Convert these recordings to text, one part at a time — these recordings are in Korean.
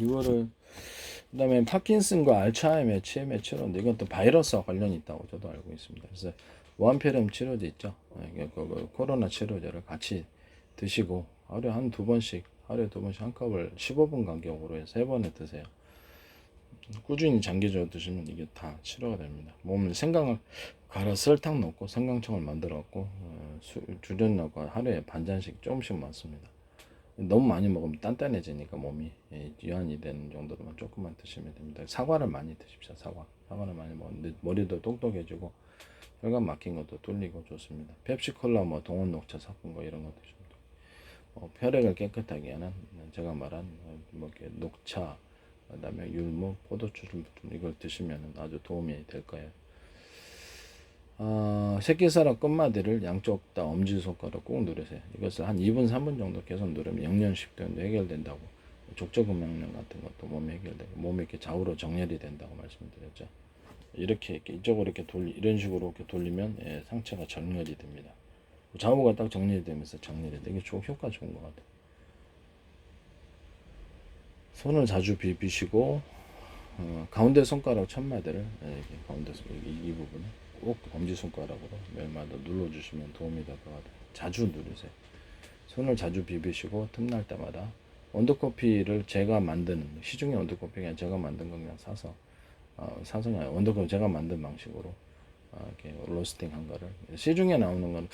이거를 그다음에 파킨슨과 알츠하이머의 치매 치료인데 이건 또 바이러스와 관련이 있다고 저도 알고 있습니다. 그래서 원페름 치료제 있죠. 어, 이게 그- 그 코로나 치료제를 같이 드시고 하루에 한 두 번씩 하루에 두 번씩 한 컵을 15분 간격으로 해서 세 번을 드세요. 꾸준히 장기적으로 드시면 이게 다 치료가 됩니다. 몸을 생강을 갈아 설탕 넣고 생강청을 만들어 갖고 어, 수- 주전 넣고 하루에 반 잔씩 조금씩 먹습니다. 너무 많이 먹으면 단단해지니까 몸이 예, 유한이 되는 정도로만 조금만 드시면 됩니다. 사과를 많이 드십시오. 사과. 사과를 많이 먹는데 머리도 똑똑해지고 혈관 막힌 것도 뚫리고 좋습니다. 펩시콜라 뭐 동원 녹차 섞은 거 이런 거 드시면 돼요. 어, 혈액을 깨끗하게 하는 제가 말한 어, 뭐 이렇게 녹차 그다음에 율무, 포도주 좀 이걸 드시면 아주 도움이 될 거예요. 어, 새끼살아 끝마디를 양쪽 다 엄지손가락 꾹 누르세요. 이것을 한 2분, 3분 정도 계속 누르면 영년식도염도 해결된다고. 족저근막염 같은 것도 몸에 해결되고 몸이 이렇게 좌우로 정렬이 된다고 말씀드렸죠. 이렇게, 이렇게 이쪽으로 이렇게 돌리 이런 식으로 이렇게 돌리면 예, 상체가 정렬이 됩니다. 좌우가 딱 정렬이 되면서 정렬이 되게 좋 효과 좋은 것 같아요. 손을 자주 비비시고 어, 가운데 손가락 천마디를 예, 가운데 손 이, 이 부분을 꼭 엄지 손가락으로 매일마다 눌러주시면 도움이 될 것 같아요. 자주 누르세요. 손을 자주 비비시고 틈날 때마다 원두커피를 제가 만드는 시중에 원두커피가 제가 만든 거 그냥 사서 어, 사서 그냥 원두커피 제가 만든 방식으로 어, 이렇게 로스팅 한 거를 시중에 나오는 건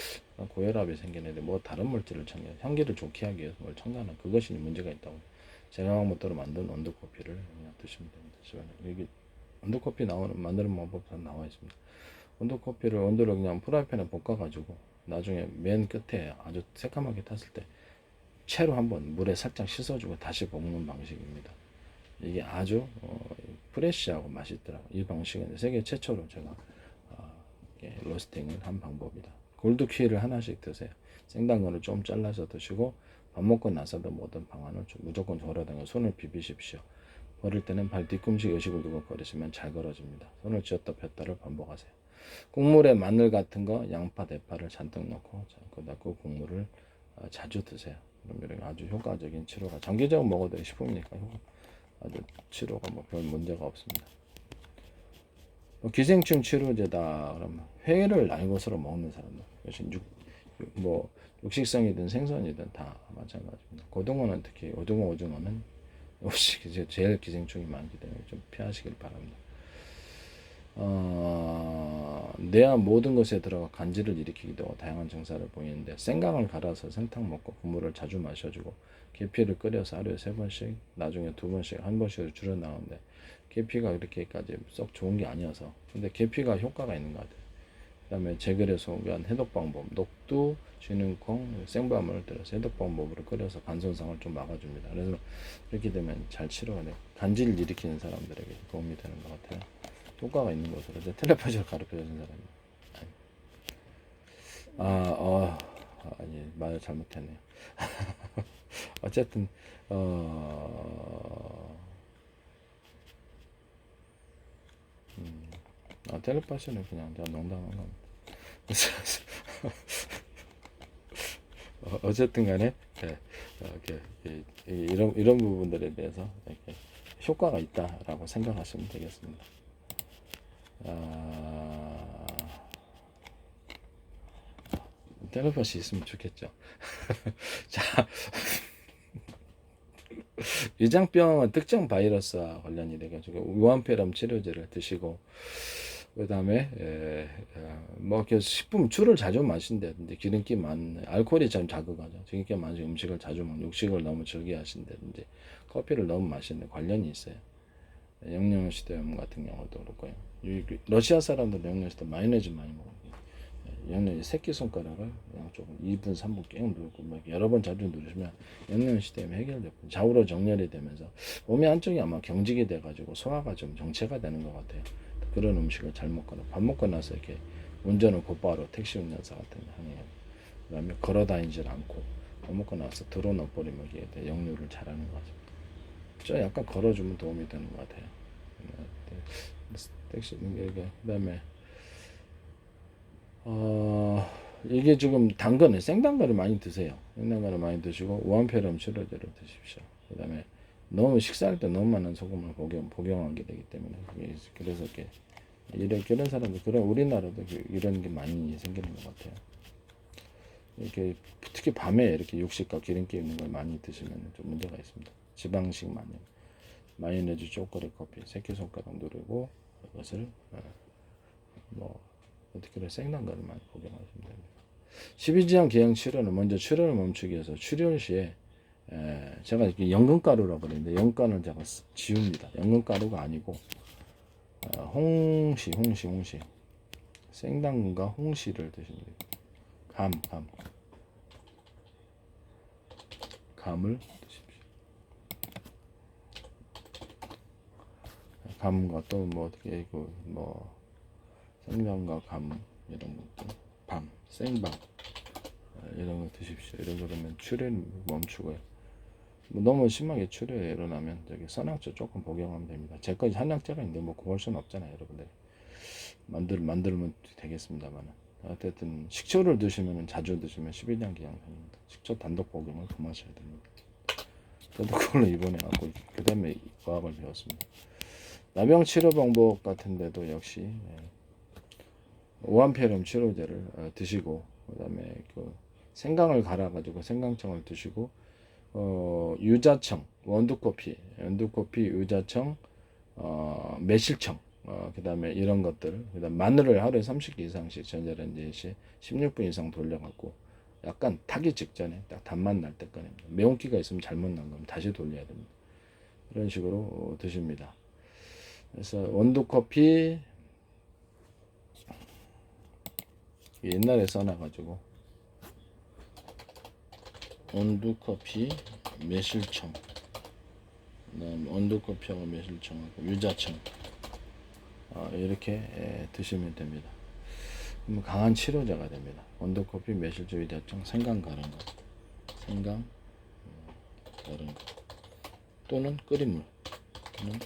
고혈압이 생기는데 뭐 다른 물질을 첨가 향기를 좋게 하기 위해서 뭘 첨가하는 그것이 문제가 있다고 제가 방법대로 만든 원두커피를 그냥 드시면 됩니다. 집안에 원두커피 나오는 만드는 방법 다 나와 있습니다. 원두커피를 원두를 그냥 프라이팬에 볶아가지고 나중에 맨 끝에 아주 새까맣게 탔을 때 채로 한번 물에 살짝 씻어주고 다시 볶는 방식입니다. 이게 아주 어, 프레쉬하고 맛있더라고. 이 방식은 세계 최초로 제가 어, 로스팅을 한 방법이다. 골드퀴를 하나씩 드세요. 생당근을 좀 잘라서 드시고 밥 먹고 나서도 모든 방안은 좀 무조건 걸어다가 손을 비비십시오. 걸을 때는 발 뒤꿈치 의식을 두고 걸으시면 잘 걸어집니다. 손을 쥐었다 폈다를 반복하세요. 국물에 마늘 같은 거, 양파, 대파를 잔뜩 넣고 자, 거기다 그 국물을 어, 자주 드세요. 이렇게 아주 효과적인 치료가 장기적으로 먹어도 식품이니까 아주 치료가 뭐 별 문제가 없습니다. 뭐 기생충 치료제다 그러면 회를 날것으로 먹는 사람들, 육- 뭐 육식성이든 생선이든 다 마찬가지입니다. 고등어는 특히 오징어, 오징어는 역시 제일 기생충이 많기 때문에 좀 피하시길 바랍니다. 어, 뇌와 모든 것에 들어가 간질을 일으키기도 하고 다양한 증상을 보이는데 생강을 갈아서 생탕 먹고 국물을 자주 마셔주고 계피를 끓여서 하루에 세 번씩 나중에 두 번씩 한 번씩 줄여 나오는데 계피가 그렇게까지 썩 좋은 게 아니어서 근데 계피가 효과가 있는 것 같아요. 그다음에 제글에 소개한 해독 방법 녹두, 쥐는콩, 생밤을 들어서 해독 방법으로 끓여서 간 손상을 좀 막아줍니다. 그래서 이렇게 되면 잘 치료가 돼요. 간질 일으키는 사람들에게 도움이 되는 것 같아요. 효과가 있는 것으로 이제 텔레파시를 가르쳐준 사람이 아, 어, 아니 말 잘못했네요. 어쨌든 어, 음, 아, 텔레파시는 그냥 제가 농담한 겁니다. 어, 어쨌든 간에 예, 어, 이렇게 이런 이런 부분들에 대해서 이렇게 효과가 있다라고 생각하시면 되겠습니다. 아, 텔레파시 있으면 좋겠죠. 자, 위장병은 특정 바이러스와 관련이 돼가지고 우한폐렴 치료제를 드시고 그 다음에 뭐 이렇게 식품 술을 자주 마신다든지 기름기 많은 알코올이 좀 자극하죠. 기름기 많은 음식을 자주 먹는 육식을 너무 즐겨 하신다든지 커피를 너무 마시는 관련이 있어요. 영양시대염 같은 경우도 그렇고요. 이- 러시아 사람들 영양시대 마요네즈 많이 먹어요. 영양 새끼 손가락을 양쪽으로 2분, 3분 깽 누르고 막 여러 번 자주 누르시면 영양시대염이 해결되고 좌우로 정렬이 되면서 몸의 한쪽이 아마 경직이 돼가지고 소화가 좀 정체가 되는 것 같아요. 그런 음식을 잘 먹거나 밥 먹고 나서 이렇게 운전을 곧바로 택시 운전사 같은 거 하는 거. 그다음에 걸어 다니질 않고 밥 먹고 나서 들어 넣어버리면 이게 돼. 역류를 잘하는 것 같아요. 저 약간 걸어주면 도움이 되는 것 같아요. 네, 택시 이게 그다음에 어 이게 지금 당근을 생당근을 많이 드세요. 생당근을 많이 드시고 우한폐렴 치료제를 드십시오. 그다음에 너무 식사할 때 너무 많은 소금을 복용 복용하게 되기 때문에 그래서 이렇게 이런 그런 사람들 그런 우리나라도 그- 이런 게 많이 생기는 것 같아요. 이렇게 특히 밤에 이렇게 육식과 기름기 있는 걸 많이 드시면 좀 문제가 있습니다. 지방식 많이 마요네즈, 초콜릿, 커피 새끼손가락 누르고 이것을 어, 뭐 어떻게 그래 생단가를 많이 복용하시면 됩니다. 12지향 기행 출혈은 먼저 출혈을 멈추기 위해서 출혈 시에 에, 제가 이렇게 연근가루라고 그러는데 연근가루는 제가 쓰- 지웁니다. 연근가루가 아니고 어, 홍시, 홍시, 홍시 생당근과 홍시를 드시면 돼요. 감, 감 감을 드십시오. 감과 또 뭐 어떻게 그뭐 생강과 감 이런 것도 밤 생밤 어, 이런 거 드십시오. 이런 거 그러면 출혈 멈추고요. 뭐 너무 심하게 출혈이 일어나면 저기 선약제 조금 복용하면 됩니다. 제까지 한약제가 있는데 뭐 그걸 수는 없잖아요, 여러분들. 만들 만들면 되겠습니다만 어쨌든 식초를 드시면 자주 드시면 12장 기양성입니다. 식초 단독 복용을 금하셔야 됩니다. 저도 그걸로 이번에 하고 그 다음에 과학을 배웠습니다. 나병 치료 방법 같은데도 역시 예, 오한폐렴 치료제를 어, 드시고 그다음에 그 생강을 갈아가지고 생강청을 드시고 어, 유자청 원두커피 원두커피 유자청 어, 매실청 어, 그 다음에 이런 것들 그 다음 마늘을 하루에 30개 이상씩 전자레인지에 16분 이상 돌려갖고 약간 타기 직전에 딱 단맛 날 때 꺼냅니다. 매운기가 있으면 잘못 난 거면 다시 돌려야 됩니다. 이런 식으로 어, 드십니다. 그래서 원두 커피 옛날에 써놔가지고 원두 커피 매실청. 그다음 원두 커피하고 매실청하고 유자청. 어, 이렇게 에, 드시면 됩니다. 그러면 강한 치료제가 됩니다. 원두 커피 매실청 유자청 생강 가른 거. 생강 음, 가른 거. 또는 끓인 물. 또는 음,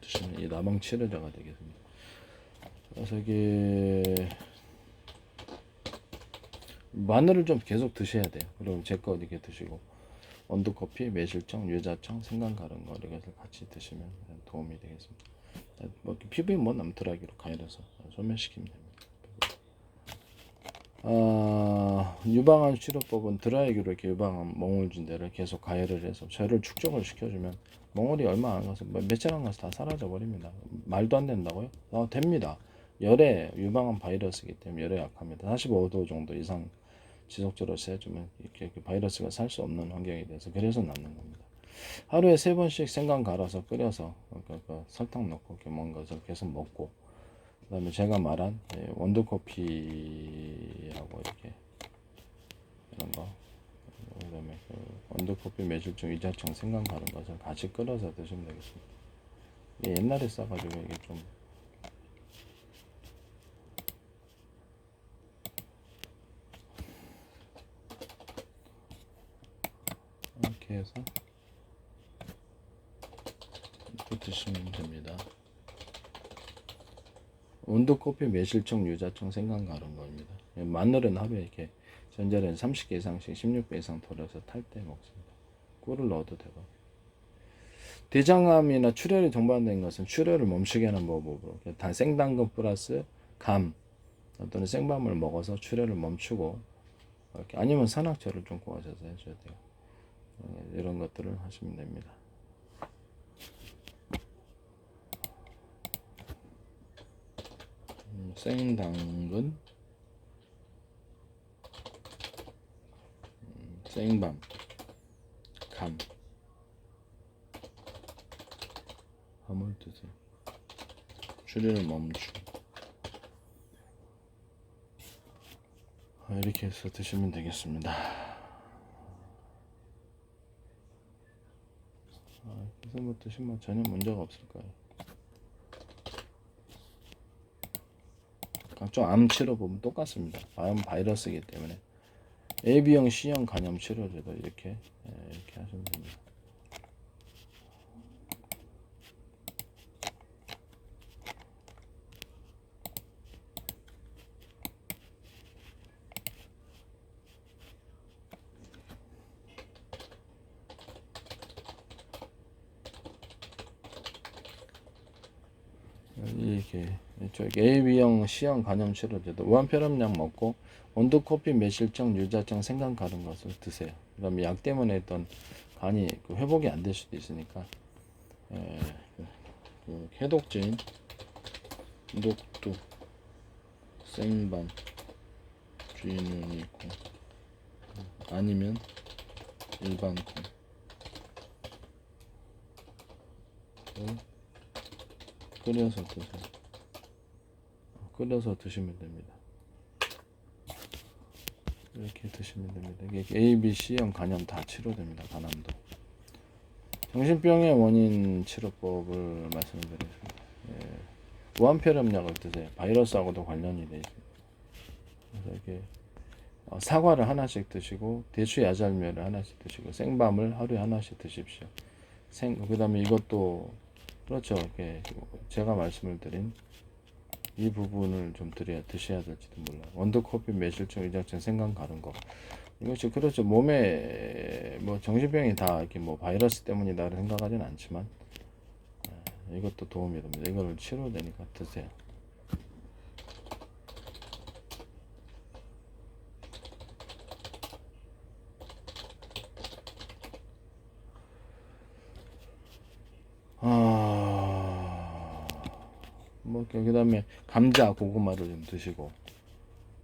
드시면 이 나방 치료제가 되겠습니다. 그래서 이게 마늘을 좀 계속 드셔야 돼요. 그리고 제거 이렇게 드시고 원두 커피, 매실청, 유자청, 생강 가른 거 이것을 같이 드시면 도움이 되겠습니다. 뭐 피부에 뭐 남더라기로 가열해서 소멸시키면 됩니다. 아, 유방암 치료법은 드라이기로 이렇게 유방암 몽울진 데를 계속 가열을 해서 쇠를 축적을 시켜주면 몽울이 얼마 안 가서 뭐 며칠 안 가서 다 사라져 버립니다. 말도 안 된다고요? 어, 됩니다. 열에 유방암 바이러스이기 때문에 열에 약합니다. 45도 정도 이상 지속적으로 세주면 이렇게 그 바이러스가 살 수 없는 환경이 돼서 그래서 낫는 겁니다. 하루에 세 번씩 생강 갈아서 끓여서 그, 그 설탕 넣고 이렇게 것을 계속 먹고 그 다음에 제가 말한 예, 원두 커피하고 이렇게 이런 거 그 다음에 그 원두 커피 매실청 유자청 생강 가른 것을 같이 끓여서 드시면 되겠습니다. 옛날에 써가지고 이게 좀 이렇게 해서 이렇게 드시면 됩니다. 온도 커피 매실청 유자청 생강 가른 거입니다. 마늘은 하루에 이렇게 전자레인 30개 이상씩 16배 이상 돌려서 탈 때 먹습니다. 꿀을 넣어도 되고 대장암이나 출혈이 동반된 것은 출혈을 멈추게 하는 방법으로 단 생당근 플러스 감 또는 생밤을 먹어서 출혈을 멈추고 이렇게 아니면 산악제를 좀 구하셔서 해줘야 돼요. 어, 이런 것들을 하시면 됩니다. 음, 생당근, 음, 생밤, 감, 함을 드세요. 출혈을 멈추고 아, 이렇게 해서 드시면 되겠습니다. 아, 그래서 뭐 드시면 전혀 문제가 없을 거예요. 각종암 치료 보면 똑같습니다. 암 바이러스이기 때문에 AB형 C형 간염 치료제도 이렇게 예, 이렇게 하시면 됩니다. 이렇게 이쪽 AB형 C형 간염 치료제도 우한폐렴약 먹고 코피 매실청 유자청 생강 가른 것을 드세요. 그다음에 약 때문에 했던 간이 그 회복이 안 될 수도 있으니까 에, 그, 그 해독제인 녹두 생밤 쥐눈이 있고 아니면 일반 콩 끓여서 드세요. 끓여서 드시면 됩니다. 이렇게 드시면 됩니다. 이게 A, B, C형 간염 다 치료됩니다. 간암도. 정신병의 원인 치료법을 말씀드리겠습니다. 예. 무한폐렴약을 드세요. 바이러스하고도 관련이 돼 있습니다. 그래서 이렇게 어, 사과를 하나씩 드시고 대추 야잘매를 하나씩 드시고 생밤을 하루에 하나씩 드십시오. 생 그다음에 이것도 그렇죠. 이렇게 제가 말씀을 드린 이 부분을 좀 드려야 드셔야 될지도 몰라. 원두커피, 매실청, 유자청, 생강 가른 거. 이것이 그렇죠. 몸에 뭐 정신병이 다 이렇게 뭐 바이러스 때문이다를 생각하지는 않지만 예, 이것도 도움이 됩니다. 이거를 치료되니까 드세요. 아, 뭐 그다음에 감자, 고구마를 좀 드시고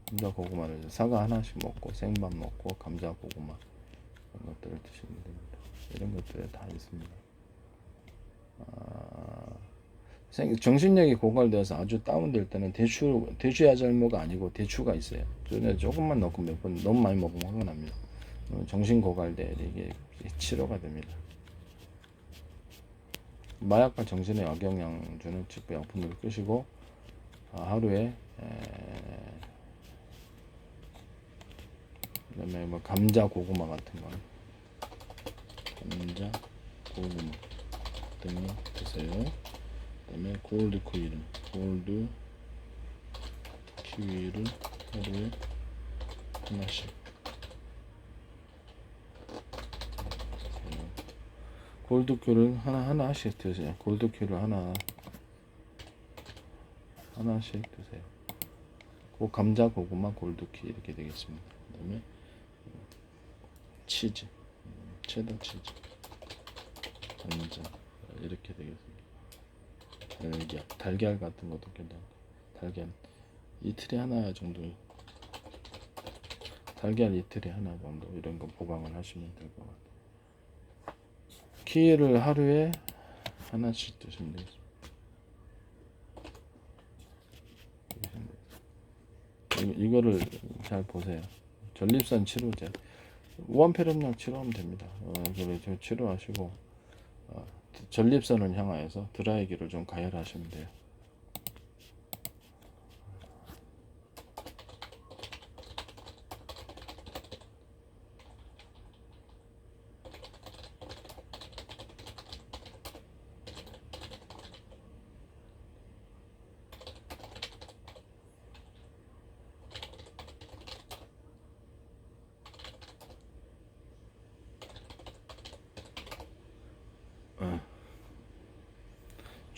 감자, 고구마를 좀 사과 하나씩 먹고 생밥 먹고 감자, 고구마 이런 것들을 드시면 됩니다. 이런 것들에 다 있습니다. 아, 생- 정신력이 고갈되어서 아주 다운될 때는 대추 대추 야잘모가 아니고 대추가 있어요. 전에 조금만 넣고 몇 번 너무 많이 먹으면 화가 납니다. 어, 정신 고갈돼 이게 치료가 됩니다. 마약과 정신에 악영향 주는 직부 약품을 끄시고 아, 하루에 에, 그다음에 뭐 감자 고구마 같은 거 감자 고구마 등을 드세요. 그다음에 골드 키위를 골드 키위를 하루에 하나씩 골드큐를 하나 하나씩 드세요. 골드큐를 하나 하나씩 드세요. 고 감자 고구마 골드큐 이렇게 되겠습니다. 그 다음에 치즈 음, 체더 치즈 감자 이렇게 되겠습니다. 달걀 달걀 같은 것도 괜찮고 달걀 이틀에 하나 정도 달걀 이틀에 하나 정도 이런 거 보강을 하시면 될 것 같아요. 키위를 하루에 하나씩 드시면 되겠습니다. 이- 이거를 잘 보세요. 전립선 치료제, 우한폐렴약 치료하면 됩니다. 어, 좀 치료하시고 어, 전립선을 향하여서 드라이기를 좀 가열하시면 돼요.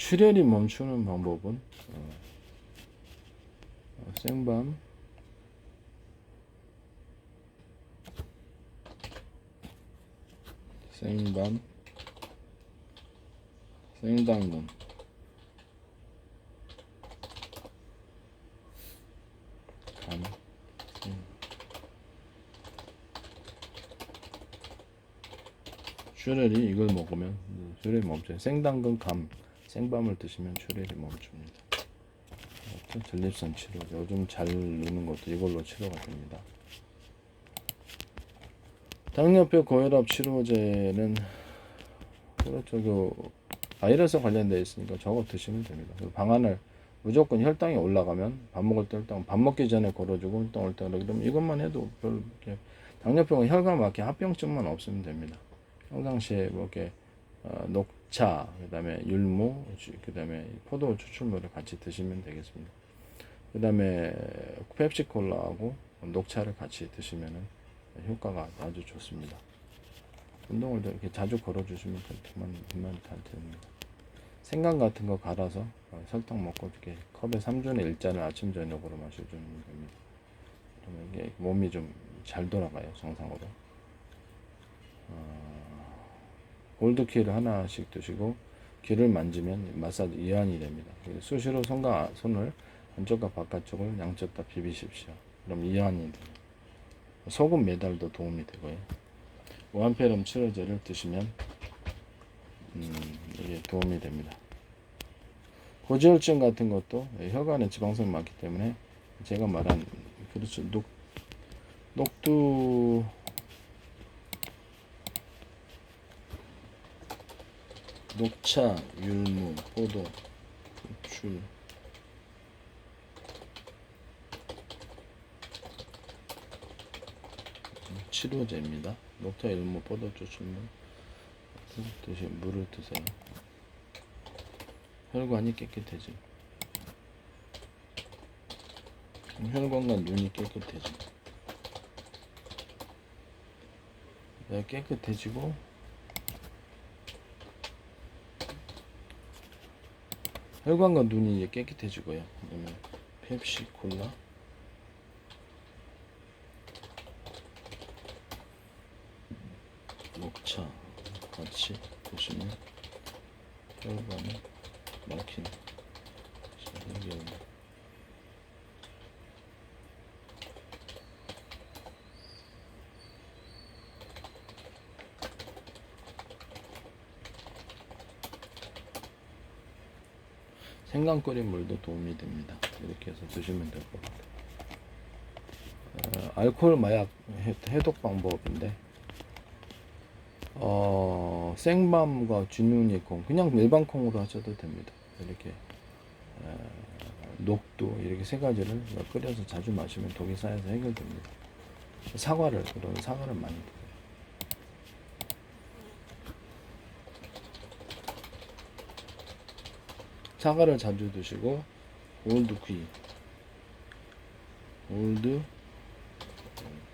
출혈이 멈추는 방법은 어, 어, 생밤. 생밤. 생당근. 감. 생. 출혈이 이걸 먹으면 출혈이 멈춰요. 생당근 감 생밤을 드시면 출혈이 멈춥니다. 전립선 치료 요즘 잘 누는 것도 이걸로 치료가 됩니다. 당뇨병 고혈압 치료제는 그렇죠 그 바이러스 관련되어 있으니까 저거 드시면 됩니다. 그 방안을 무조건 혈당이 올라가면 밥 먹을 때 혈당 밥 먹기 전에 걸어주고 혈당 올 때 그러면 이것만 해도 별 이렇게 당뇨병은 혈관 막히 합병증만 없으면 됩니다. 평상시에 뭐 이렇게 어, 녹 차, 그 다음에 율무, 그 다음에 포도 추출물을 같이 드시면 되겠습니다. 그 다음에 펩시콜라하고 녹차를 같이 드시면은 효과가 아주 좋습니다. 운동을 더 이렇게 자주 걸어주시면 그만 그만 다 됩니다. 생강 같은 거 갈아서 어, 설탕 먹고 이렇게 컵에 3분의 1잔을 아침 저녁으로 마셔주는 겁니다. 그러면 이게 몸이 좀 잘 돌아가요 정상으로. 어, 골드키를 하나씩 드시고 귀를 만지면 마사지 이완이 됩니다. 수시로 손과 손을 안쪽과 바깥쪽을 양쪽 다 비비십시오. 그럼 이완이 돼요. 소금 매달도 도움이 되고요. 무한폐렴 치료제를 드시면 음, 이게 도움이 됩니다. 고지혈증 같은 것도 혈관에 지방성이 많기 때문에 제가 말한 그렇죠 녹 녹두 녹차, 율무, 포도, 고추 치료제입니다. 녹차, 율무, 포도, 고추는 드시 물을 드세요. 혈관이 깨끗해져. 혈관과 눈이 깨끗해져. 네, 깨끗해지고 혈관과 눈이 이제 깨끗해지고요. 그러면 펩시 콜라 녹차 같이 보시면 혈관이 막히는 생겨요. 생강 끓인 물도 도움이 됩니다. 이렇게 해서 드시면 될 것 같아요. 어, 알코올 마약 해- 해독 방법인데 어, 생밤과 쥐눈이콩 그냥 일반 콩으로 하셔도 됩니다. 이렇게 어, 녹두 이렇게 세 가지를 끓여서 자주 마시면 독이 쌓여서 해결됩니다. 사과를 그런 사과를 많이 드세요. 사과를 자주 드시고 올드 퀴 올드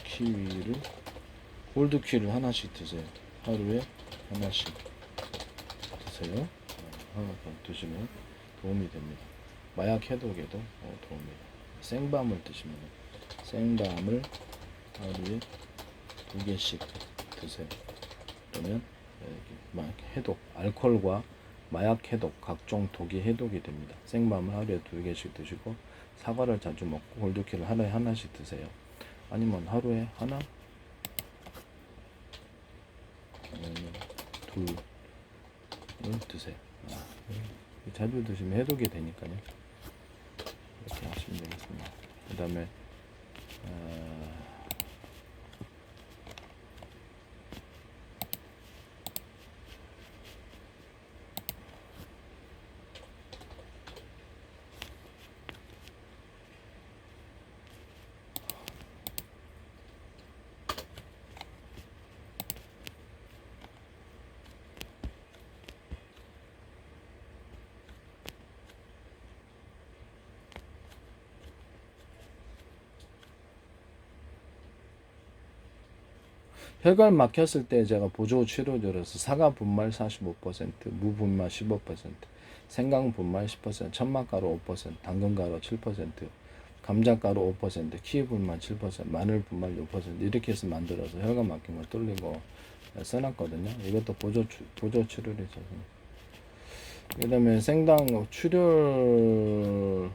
키위를 올드 퀴를 하나씩 드세요. 하루에 하나씩 드세요. 어, 하나 더 드시면 도움이 됩니다. 마약 해독에도 어, 도움이 돼요. 생밤을 드시면 생밤을 하루에 두 개씩 드세요. 그러면 이렇게 마약 해독, 알코올과 마약 해독, 각종 독이 해독이 됩니다. 생밤을 하루에 두 개씩 드시고 사과를 자주 먹고 골드키를 하루에 하나씩 드세요. 아니면 하루에 하나, 둘을 드세요. 아, 자주 드시면 해독이 되니까요. 이렇게 하시면 되겠습니다. 그 다음에 어, 혈관 막혔을 때 제가 보조 치료제로서 사과 분말 45%, 무 분말 15%, 생강 분말 10%, 천막가루 5%, 당근가루 7%, 감자가루 5%, 키위 분말 7%, 마늘 분말 6% 이렇게 해서 만들어서 혈관 막힌 거 뚫리고 써놨거든요. 이것도 보조 치- 보조 있어서. 그다음에 생당 출혈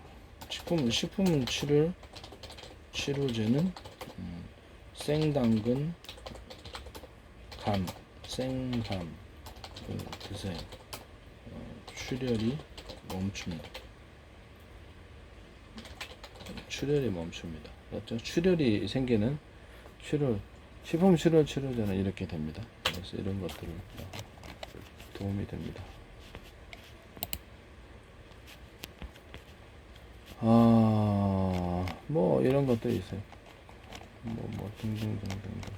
식품 식품 출혈 치료제는 음, 생당근 감, 생감 그 드세요. 어, 출혈이 멈춥니다. 출혈이 멈춥니다. 그렇죠? 출혈이 생기는 출혈, 식품 출혈 치료제는 이렇게 됩니다. 그래서 이런 것들을 도움이 됩니다. 아, 뭐 이런 것도 있어요. 뭐, 뭐 등등등등등.